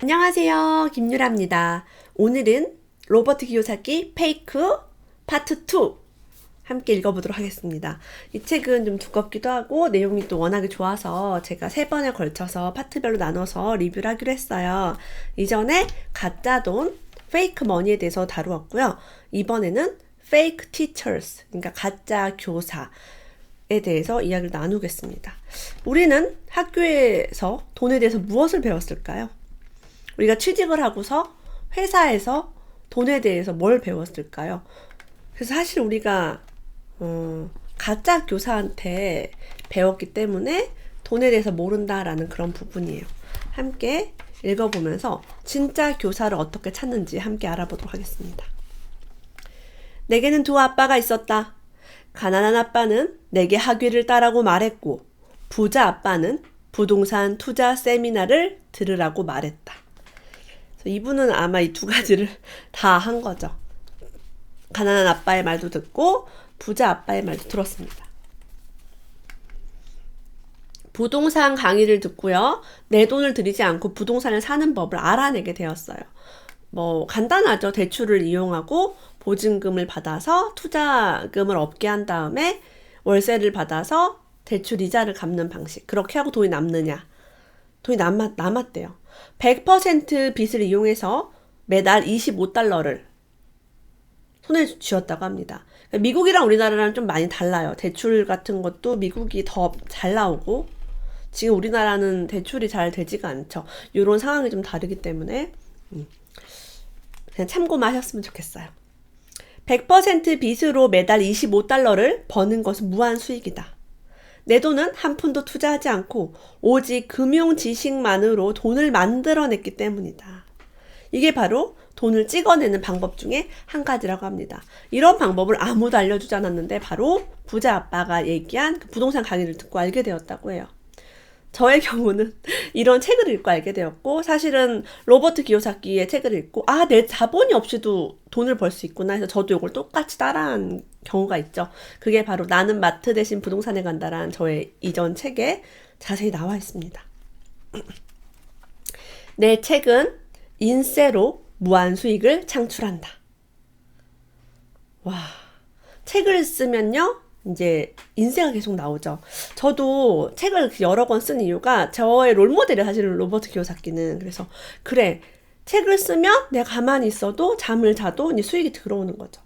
안녕하세요. 김유라입니다. 오늘은 로버트 기요사키 페이크 파트 2 함께 읽어보도록 하겠습니다. 이 책은 좀 두껍기도 하고 내용이 또 워낙에 좋아서 제가 세 번에 걸쳐서 파트별로 나눠서 리뷰를 하기로 했어요. 이전에 가짜 돈, 페이크 머니에 대해서 다루었고요. 이번에는 fake teachers, 그러니까 가짜 교사 에 대해서 이야기를 나누겠습니다. 우리는 학교에서 돈에 대해서 무엇을 배웠을까요? 우리가 취직을 하고서 회사에서 돈에 대해서 뭘 배웠을까요? 그래서 사실 우리가 어, 가짜 교사한테 배웠기 때문에 돈에 대해서 모른다라는 그런 부분이에요. 함께 읽어보면서 진짜 교사를 어떻게 찾는지 함께 알아보도록 하겠습니다. 내게는 두 아빠가 있었다. 가난한 아빠는 내게 학위를 따라고 말했고, 부자 아빠는 부동산 투자 세미나를 들으라고 말했다. 이분은 아마 이 두 가지를 다 한 거죠. 가난한 아빠의 말도 듣고 부자 아빠의 말도 들었습니다. 부동산 강의를 듣고요. 내 돈을 들이지 않고 부동산을 사는 법을 알아내게 되었어요. 뭐 간단하죠. 대출을 이용하고 보증금을 받아서 투자금을 얻게 한 다음에 월세를 받아서 대출 이자를 갚는 방식. 그렇게 하고 돈이 남느냐? 돈이 남았, 남았대요. 100% 빚을 이용해서 매달 25달러를 손에 쥐었다고 합니다. 미국이랑 우리나라랑 좀 많이 달라요. 대출 같은 것도 미국이 더 잘 나오고 지금 우리나라는 대출이 잘 되지가 않죠. 이런 상황이 좀 다르기 때문에 음. 그냥 참고만 하셨으면 좋겠어요. 100% 빚으로 매달 25달러를 버는 것은 무한 수익이다. 내 돈은 한 푼도 투자하지 않고 오직 금융 지식만으로 돈을 만들어냈기 때문이다. 이게 바로 돈을 찍어내는 방법 중에 한 가지라고 합니다. 이런 방법을 아무도 알려주지 않았는데 바로 부자 아빠가 얘기한 그 부동산 강의를 듣고 알게 되었다고 해요. 저의 경우는 이런 책을 읽고 알게 되었고 사실은 로버트 기요사키의 책을 읽고 아 내 자본이 없이도 돈을 벌 수 있구나 해서 저도 이걸 똑같이 따라한 경우가 있죠. 그게 바로 나는 마트 대신 부동산에 간다란 저의 이전 책에 자세히 나와 있습니다. 내 책은 인세로 무한 수익을 창출한다. 와, 책을 쓰면요. 이제 인쇄가 계속 나오죠. 저도 책을 여러 권 쓴 이유가 저의 롤모델이 사실은 로버트 기요사키는 그래서 그래 책을 쓰면 내가 가만히 있어도 잠을 자도 이제 수익이 들어오는 거죠.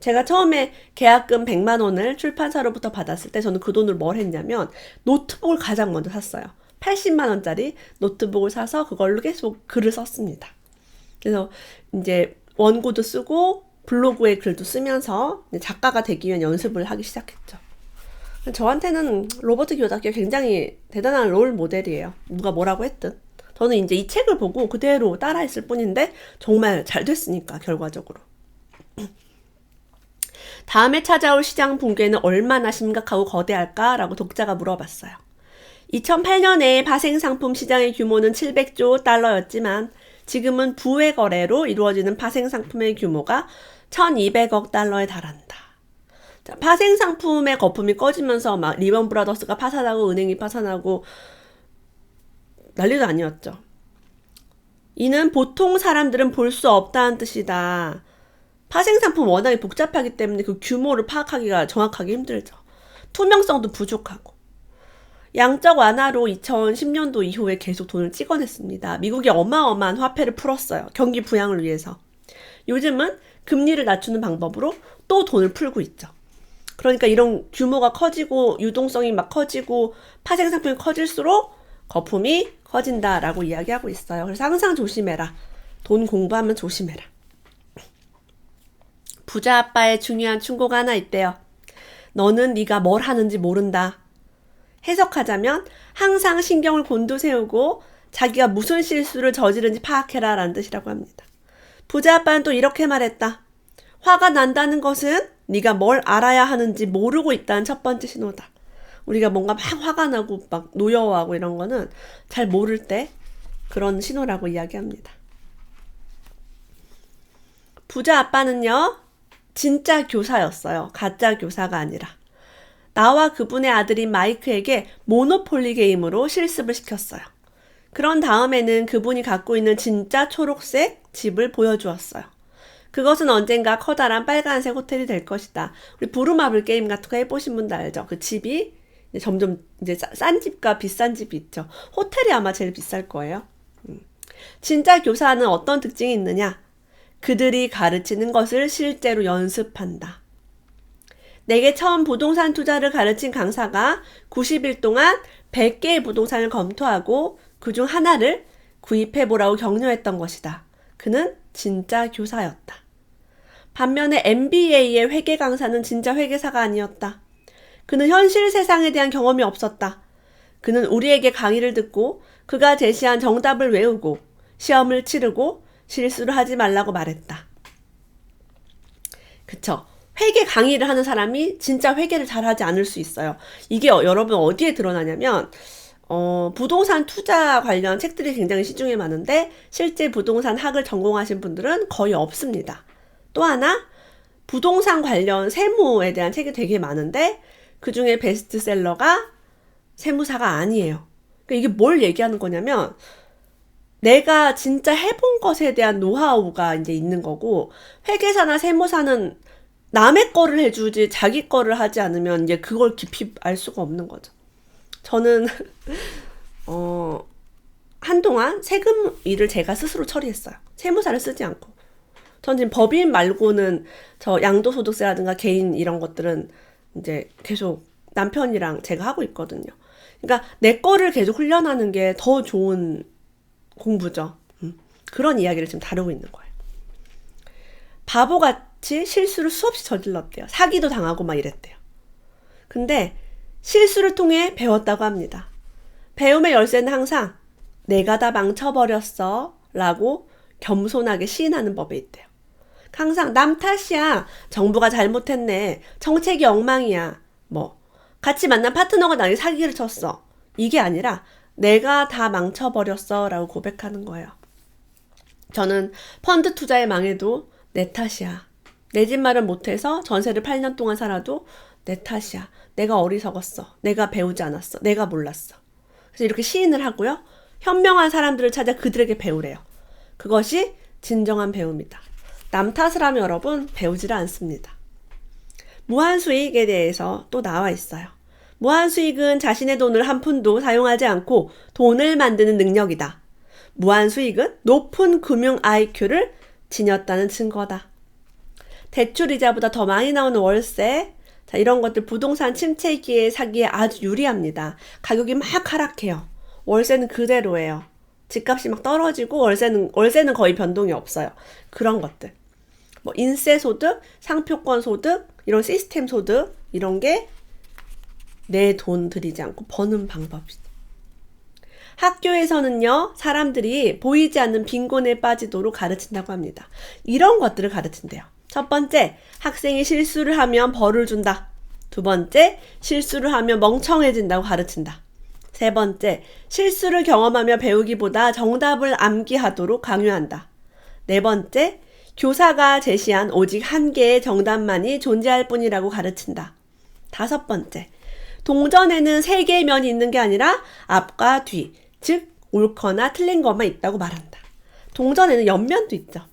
제가 처음에 계약금 100만 원을 출판사로부터 받았을 때 저는 그 돈을 뭘 했냐면 노트북을 가장 먼저 샀어요. 80만 원짜리 노트북을 사서 그걸로 계속 글을 썼습니다. 그래서 이제 원고도 쓰고 블로그에 글도 쓰면서 작가가 되기 위한 연습을 하기 시작했죠. 저한테는 로버트 기요다키가 굉장히 대단한 롤 모델이에요. 누가 뭐라고 했든. 저는 이제 이 책을 보고 그대로 따라했을 뿐인데 정말 잘 됐으니까 결과적으로. 다음에 찾아올 시장 붕괴는 얼마나 심각하고 거대할까라고 독자가 물어봤어요. 2008년에 파생상품 시장의 규모는 700조 달러였지만 지금은 부의 거래로 이루어지는 파생 상품의 규모가 1200억 달러에 달한다. 자, 파생 상품의 거품이 꺼지면서 막 리번 브라더스가 파산하고 은행이 파산하고 난리도 아니었죠. 이는 보통 사람들은 볼 수 없다는 뜻이다. 파생상품 워낙에 복잡하기 때문에 그 규모를 파악하기가 정확하게 힘들죠. 투명성도 부족하고. 양적 완화로 2010년도 이후에 계속 돈을 찍어냈습니다. 미국이 어마어마한 화폐를 풀었어요. 경기 부양을 위해서. 요즘은 금리를 낮추는 방법으로 또 돈을 풀고 있죠. 그러니까 이런 규모가 커지고 유동성이 막 커지고 파생 상품이 커질수록 거품이 커진다라고 이야기하고 있어요. 그래서 항상 조심해라. 돈 공부하면 조심해라. 부자 아빠의 중요한 충고가 하나 있대요. 너는 네가 뭘 하는지 모른다. 해석하자면 항상 신경을 곤두세우고 자기가 무슨 실수를 저지른지 파악해라 라는 뜻이라고 합니다. 부자 아빠는 또 이렇게 말했다. 화가 난다는 것은 네가 뭘 알아야 하는지 모르고 있다는 첫 번째 신호다. 우리가 뭔가 막 화가 나고 막 노여워하고 이런 거는 잘 모를 때 그런 신호라고 이야기합니다. 부자 아빠는요, 진짜 교사였어요. 가짜 교사가 아니라. 나와 그분의 아들인 마이크에게 모노폴리 게임으로 실습을 시켰어요. 그런 다음에는 그분이 갖고 있는 진짜 초록색 집을 보여주었어요. 그것은 언젠가 커다란 빨간색 호텔이 될 것이다. 우리 부루마블 게임 같은 거 해보신 분들 알죠? 그 집이 이제 점점 이제 싸- 싼 집과 비싼 집이 있죠. 호텔이 아마 제일 비쌀 거예요. 음. 진짜 교사는 어떤 특징이 있느냐? 그들이 가르치는 것을 실제로 연습한다. 내게 처음 부동산 투자를 가르친 강사가 90일 동안 100개의 부동산을 검토하고 그 중 하나를 구입해 보라고 격려했던 것이다. 그는 진짜 교사였다. 반면에 MBA의 회계 강사는 진짜 회계사가 아니었다. 그는 현실 세상에 대한 경험이 없었다. 그는 우리에게 강의를 듣고 그가 제시한 정답을 외우고 시험을 치르고 실수를 하지 말라고 말했다. 그쵸. 회계 강의를 하는 사람이 진짜 회계를 잘하지 않을 수 있어요. 이게 어- 여러분 어디에 드러나냐면, 어, 부동산 투자 관련 책들이 굉장히 시중에 많은데, 실제 부동산 학을 전공하신 분들은 거의 없습니다. 또 하나, 부동산 관련 세무에 대한 책이 되게 많은데, 그 중에 베스트셀러가 세무사가 아니에요. 그러니까 이게 뭘 얘기하는 거냐면, 내가 진짜 해본 것에 대한 노하우가 이제 있는 거고, 회계사나 세무사는 남의 거를 해주지 자기 거를 하지 않으면 이제 그걸 깊이 알 수가 없는 거죠. 저는, 어, 한동안 세금 일을 제가 스스로 처리했어요. 세무사를 쓰지 않고. 전 지금 법인 말고는 저 양도소득세라든가 개인 이런 것들은 이제 계속 남편이랑 제가 하고 있거든요. 그러니까 내 거를 계속 훈련하는 게 더 좋은 공부죠. 음, 그런 이야기를 지금 다루고 있는 거예요. 바보 같 이 실수를 수없이 저질렀대요. 사기도 당하고 막 이랬대요. 근데 실수를 통해 배웠다고 합니다. 배움의 열쇠는 항상 내가 다 망쳐버렸어 라고 겸손하게 시인하는 법에 있대요. 항상 남 탓이야. 정부가 잘못했네. 정책이 엉망이야. 뭐 같이 만난 파트너가 나에게 사기를 쳤어. 이게 아니라 내가 다 망쳐버렸어 라고 고백하는 거예요. 저는 펀드 투자에 망해도 내 탓이야. 내집 말은 못해서 전세를 8년 동안 살아도 내 탓이야. 내가 어리석었어. 내가 배우지 않았어. 내가 몰랐어. 그래서 이렇게 시인을 하고요. 현명한 사람들을 찾아 그들에게 배우래요. 그것이 진정한 배움이다. 남 탓을 하면 여러분 배우지를 않습니다. 무한 수익에 대해서 또 나와 있어요. 무한 수익은 자신의 돈을 한 푼도 사용하지 않고 돈을 만드는 능력이다. 무한 수익은 높은 금융 IQ를 지녔다는 증거다. 대출 이자보다 더 많이 나오는 월세, 자, 이런 것들 부동산 침체기에 사기에 아주 유리합니다. 가격이 막 하락해요. 월세는 그대로예요. 집값이 막 떨어지고 월세는 월세는 거의 변동이 없어요. 그런 것들. 뭐 인세 소득, 상표권 소득, 이런 시스템 소득 이런 게 내 돈 들이지 않고 버는 방법이죠. 학교에서는요, 사람들이 보이지 않는 빈곤에 빠지도록 가르친다고 합니다. 이런 것들을 가르친대요. 첫 번째, 학생이 실수를 하면 벌을 준다. 두 번째, 실수를 하면 멍청해진다고 가르친다. 세 번째, 실수를 경험하며 배우기보다 정답을 암기하도록 강요한다. 네 번째, 교사가 제시한 오직 한 개의 정답만이 존재할 뿐이라고 가르친다. 다섯 번째, 동전에는 세 개의 면이 있는 게 아니라 앞과 뒤, 즉 옳거나 틀린 것만 있다고 말한다. 동전에는 옆면도 있죠.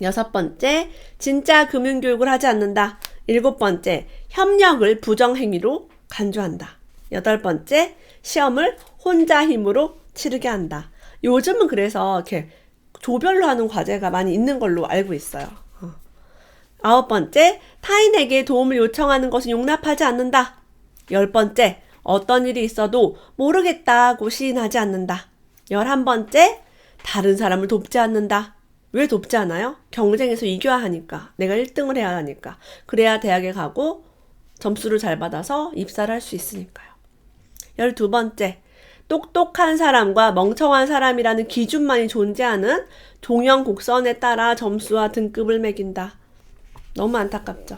음. 여섯 번째, 진짜 금융교육을 하지 않는다. 일곱 번째, 협력을 부정행위로 간주한다. 여덟 번째, 시험을 혼자 힘으로 치르게 한다. 요즘은 그래서 이렇게 조별로 하는 과제가 많이 있는 걸로 알고 있어요. 어. 아홉 번째, 타인에게 도움을 요청하는 것은 용납하지 않는다. 열 번째, 어떤 일이 있어도 모르겠다고 시인하지 않는다. 열한 번째, 다른 사람을 돕지 않는다. 왜 돕지 않아요? 경쟁에서 이겨야 하니까. 내가 1등을 해야 하니까. 그래야 대학에 가고 점수를 잘 받아서 입사를 할 수 있으니까요. 열두 번째, 똑똑한 사람과 멍청한 사람이라는 기준만이 존재하는 종영 곡선에 따라 점수와 등급을 매긴다. 너무 안타깝죠.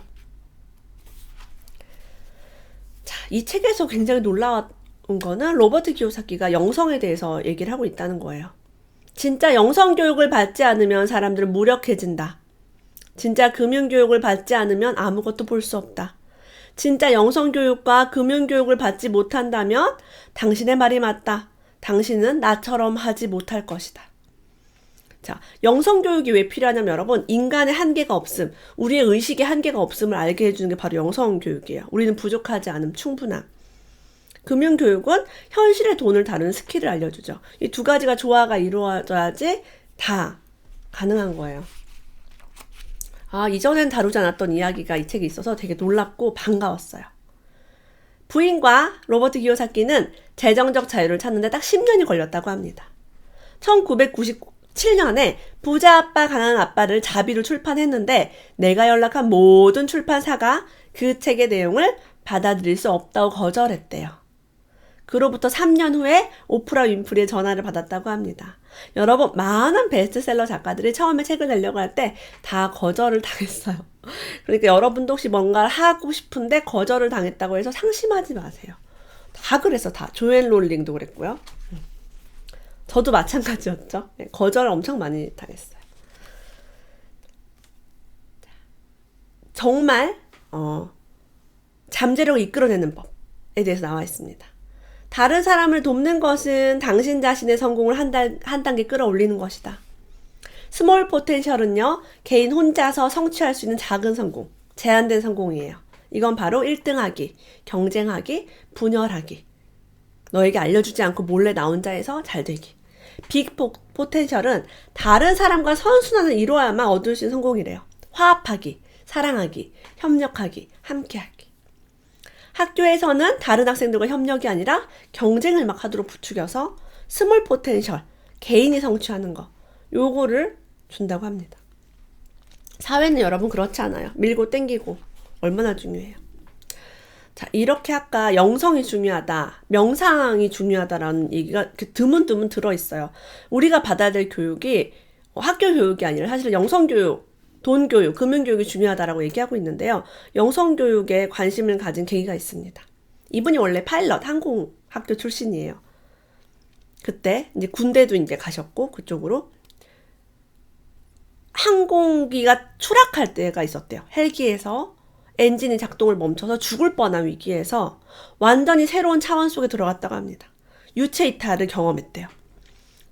자, 이 책에서 굉장히 놀라운 거는 로버트 기요사키가 영성에 대해서 얘기를 하고 있다는 거예요. 진짜 영성 교육을 받지 않으면 사람들은 무력해진다. 진짜 금융 교육을 받지 않으면 아무것도 볼 수 없다. 진짜 영성 교육과 금융 교육을 받지 못한다면 당신의 말이 맞다. 당신은 나처럼 하지 못할 것이다. 자, 영성교육이 왜 필요하냐면 여러분, 인간의 한계가 없음, 우리의 의식의 한계가 없음을 알게 해주는 게 바로 영성교육이에요. 우리는 부족하지 않음, 충분함. 금융교육은 현실의 돈을 다루는 스킬을 알려주죠. 이 두 가지가 조화가 이루어져야지 다 가능한 거예요. 아, 이전엔 다루지 않았던 이야기가 이 책에 있어서 되게 놀랍고 반가웠어요. 부인과 로버트 기요사키는 재정적 자유를 찾는데 딱 10년이 걸렸다고 합니다. 1997년에 부자 아빠 가난한 아빠를 자비로 출판했는데 내가 연락한 모든 출판사가 그 책의 내용을 받아들일 수 없다고 거절했대요. 그로부터 3년 후에 오프라 윈프리의 전화를 받았다고 합니다. 여러분, 많은 베스트셀러 작가들이 처음에 책을 내려고 할 때 다 거절을 당했어요. 그러니까 여러분도 혹시 뭔가를 하고 싶은데 거절을 당했다고 해서 상심하지 마세요. 다 그래서 다. 조엘 롤링도 그랬고요. 저도 마찬가지였죠. 네, 거절 엄청 많이 당했어요. 정말 어, 잠재력을 이끌어내는 법에 대해서 나와 있습니다. 다른 사람을 돕는 것은 당신 자신의 성공을 한, 달, 한 단계 끌어올리는 것이다. 스몰 포텐셜은요, 개인 혼자서 성취할 수 있는 작은 성공, 제한된 성공이에요. 이건 바로 1등하기, 경쟁하기, 분열하기. 너에게 알려주지 않고 몰래 나 혼자 해서 잘 되기. 빅 포텐셜은 다른 사람과 선순환을 이루어야만 얻을 수 있는 성공이래요. 화합하기, 사랑하기, 협력하기, 함께하기. 학교에서는 다른 학생들과 협력이 아니라 경쟁을 막 하도록 부추겨서 스몰 포텐셜, 개인이 성취하는 거, 요거를 준다고 합니다. 사회는 여러분 그렇지 않아요. 밀고 땡기고 얼마나 중요해요. 자, 이렇게 아까 영성이 중요하다, 명상이 중요하다라는 얘기가 드문드문 들어있어요. 우리가 받아야 될 교육이 학교 교육이 아니라 사실 영성 교육, 돈 교육, 금융 교육이 중요하다라고 얘기하고 있는데요. 영성 교육에 관심을 가진 계기가 있습니다. 이분이 원래 파일럿 항공 학교 출신이에요. 그때 이제 군대도 이제 가셨고 그쪽으로 항공기가 추락할 때가 있었대요. 헬기에서 엔진이 작동을 멈춰서 죽을 뻔한 위기에서 완전히 새로운 차원 속에 들어갔다고 합니다. 유체 이탈을 경험했대요.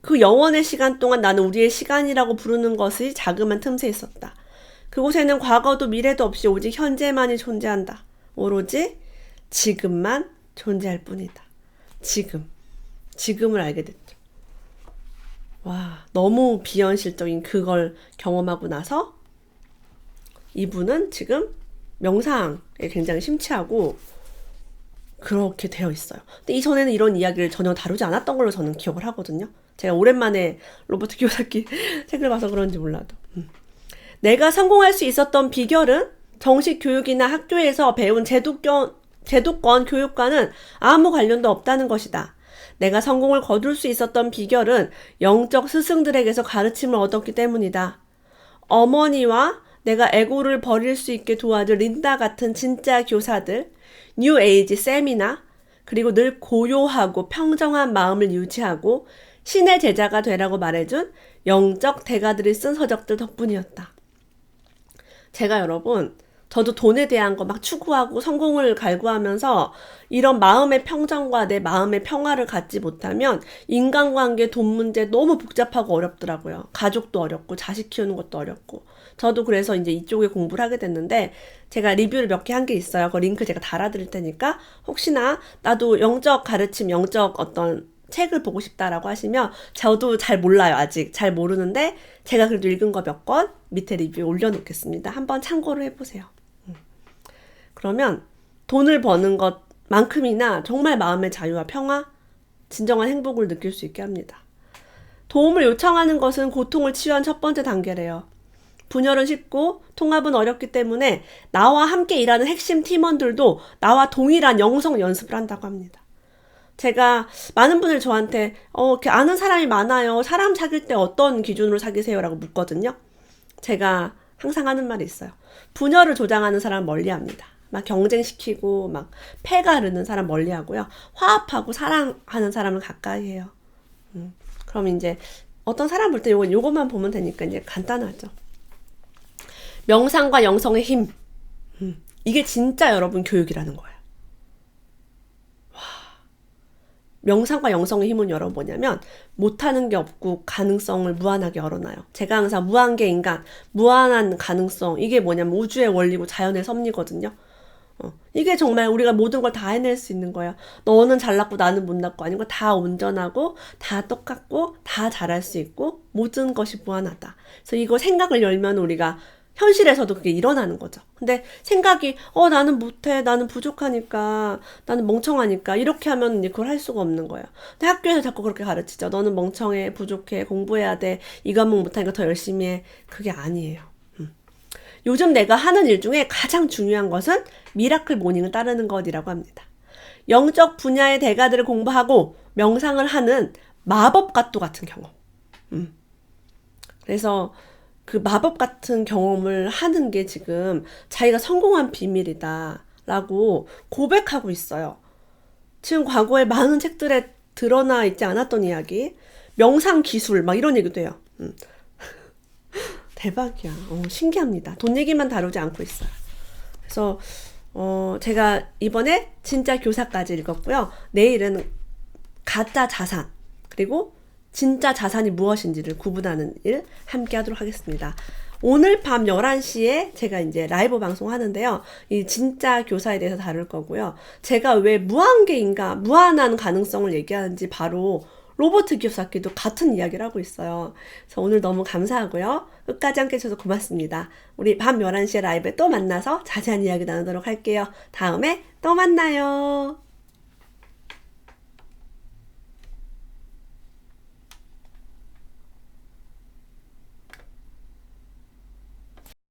그 영원의 시간 동안 나는 우리의 시간이라고 부르는 것이 자그만 틈새 있었다. 그곳에는 과거도 미래도 없이 오직 현재만이 존재한다. 오로지 지금만 존재할 뿐이다. 지금. 지금을 알게 됐죠. 와, 너무 비현실적인 그걸 경험하고 나서 이분은 지금 명상에 굉장히 심취하고 그렇게 되어 있어요. 근데 이전에는 이런 이야기를 전혀 다루지 않았던 걸로 저는 기억을 하거든요. 제가 오랜만에 로버트 키오사키 책을 봐서 그런지 몰라도. 음. 내가 성공할 수 있었던 비결은 정식 교육이나 학교에서 배운 제도권, 제도권 교육과는 아무 관련도 없다는 것이다. 내가 성공을 거둘 수 있었던 비결은 영적 스승들에게서 가르침을 얻었기 때문이다. 어머니와 내가 에고를 버릴 수 있게 도와줄 린다 같은 진짜 교사들, 뉴 에이지 세미나, 그리고 늘 고요하고 평정한 마음을 유지하고 신의 제자가 되라고 말해준 영적 대가들이 쓴 서적들 덕분이었다. 제가 여러분, 저도 돈에 대한 거 막 추구하고 성공을 갈구하면서 이런 마음의 평정과 내 마음의 평화를 갖지 못하면 인간관계, 돈 문제 너무 복잡하고 어렵더라고요. 가족도 어렵고 자식 키우는 것도 어렵고. 저도 그래서 이제 이쪽에 공부를 하게 됐는데 제가 리뷰를 몇 개 한 게 있어요. 그 링크 제가 달아드릴 테니까 혹시나 나도 영적 가르침, 영적 어떤 책을 보고 싶다라고 하시면 저도 잘 몰라요 아직 잘 모르는데 제가 그래도 읽은 거 몇 권 밑에 리뷰 올려놓겠습니다. 한번 참고를 해보세요. 음. 그러면 돈을 버는 것만큼이나 정말 마음의 자유와 평화, 진정한 행복을 느낄 수 있게 합니다. 도움을 요청하는 것은 고통을 치유한 첫 번째 단계래요. 분열은 쉽고 통합은 어렵기 때문에 나와 함께 일하는 핵심 팀원들도 나와 동일한 영성 연습을 한다고 합니다. 제가 많은 분들 저한테 어, 이렇게 아는 사람이 많아요. 사람 사귈 때 어떤 기준으로 사귀세요라고 묻거든요. 제가 항상 하는 말이 있어요. 분열을 조장하는 사람 멀리 합니다. 막 경쟁시키고 막 패가 르는 사람 멀리 하고요. 화합하고 사랑하는 사람을 가까이 해요. 음, 그럼 이제 어떤 사람 볼 때 요거 요것만 보면 되니까 이제 간단하죠. 명상과 영성의 힘. 음, 이게 진짜 여러분 교육이라는 거예요. 명상과 영성의 힘은 여러분 뭐냐면 못하는 게 없고 가능성을 무한하게 열어놔요. 제가 항상 무한계 인간, 무한한 가능성 이게 뭐냐면 우주의 원리고 자연의 섭리거든요. 어, 이게 정말 우리가 모든 걸 다 해낼 수 있는 거야. 너는 잘났고 나는 못났고 아닌 거다 온전하고 다 똑같고 다 잘할 수 있고 모든 것이 무한하다. 그래서 이거 생각을 열면 우리가 현실에서도 그게 일어나는 거죠. 근데 생각이 어 나는 못해 나는 부족하니까 나는 멍청하니까 이렇게 하면 이제 그걸 할 수가 없는 거예요. 근데 학교에서 자꾸 그렇게 가르치죠. 너는 멍청해 부족해 공부해야 돼 이 과목 못하니까 더 열심히 해 그게 아니에요. 음. 요즘 내가 하는 일 중에 가장 중요한 것은 미라클 모닝을 따르는 것이라고 합니다. 영적 분야의 대가들을 공부하고 명상을 하는 마법과 또 같은 경험. 음. 그래서 그 마법 같은 경험을 하는 게 지금 자기가 성공한 비밀이다라고 고백하고 있어요. 지금 과거에 많은 책들에 드러나 있지 않았던 이야기, 명상 기술, 막 이런 얘기도 해요. 음. 대박이야. 어, 신기합니다. 돈 얘기만 다루지 않고 있어요. 그래서, 어, 제가 이번에 진짜 교사까지 읽었고요. 내일은 가짜 자산, 그리고 진짜 자산이 무엇인지를 구분하는 일 함께 하도록 하겠습니다. 오늘 밤 11시에 제가 이제 라이브 방송 하는데요. 이 진짜 교사에 대해서 다룰 거고요. 제가 왜 무한계인가, 무한한 가능성을 얘기하는지 바로 로버트 기요사키도 같은 이야기를 하고 있어요. 그래서 오늘 너무 감사하고요. 끝까지 함께 해주셔서 고맙습니다. 우리 밤 11시에 라이브에 또 만나서 자세한 이야기 나누도록 할게요. 다음에 또 만나요.